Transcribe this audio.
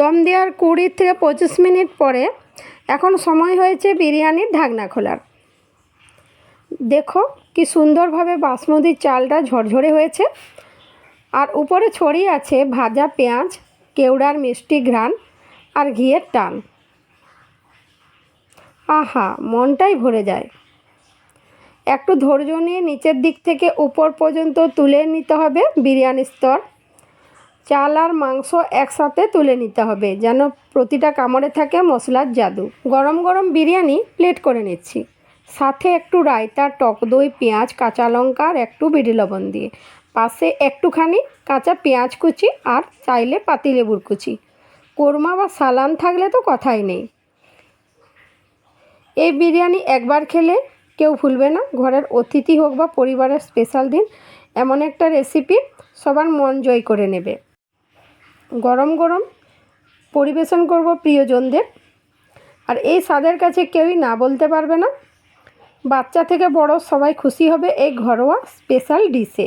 দম দেওয়ার কুড়ি থেকে পঁচিশ মিনিট পরে এখন সময় হয়েছে বিরিয়ানির ঢাকনা খোলার। দেখো কি সুন্দরভাবে বাসমতি চালটা ঝরঝরে হয়েছে। আর উপরে ছড়িয়ে আছে ভাজা পেঁয়াজ, কেওড়ার মিষ্টি ঘ্রাণ আর ঘিয়ের টান। আহা, মনটাই ভরে যায়। একটু ধৈর্য নিয়ে নিচের দিক থেকে উপর পর্যন্ত তুলে নিতে হবে বিরিয়ানির স্তর। চাল আর মাংস একসাথে তুলে নিতে হবে, যেন প্রতিটা কামড়ে থাকে মশলার জাদু। গরম গরম বিরিয়ানি প্লেট করে নিচ্ছি। সাথে একটু রায়তা টক দই, পেঁয়াজ, কাঁচা লঙ্কা আর একটু বিড়ি লবণ দিয়ে। পাশে একটুখানি কাঁচা পেঁয়াজ কুচি আর চাইলে পাতিলেবুর কুচি। কোরমা বা সালান থাকলে তো কথাই নেই। এই বিরিয়ানি একবার খেলে কেউ ভুলবে না, ঘরের অতিথি হোক বা পরিবারের স্পেশাল দিন, এমন একটা রেসিপি সবার মন জয় করে নেবে। গরম গরম পরিবেশন করব প্রিয়জনদের। আর এই স্বাদের কাছে কেউই না বলতে পারবে না। বাচ্চা থেকে বড় সবাই খুশি হবে। এই ঘরোয়া স্পেশাল ডিশে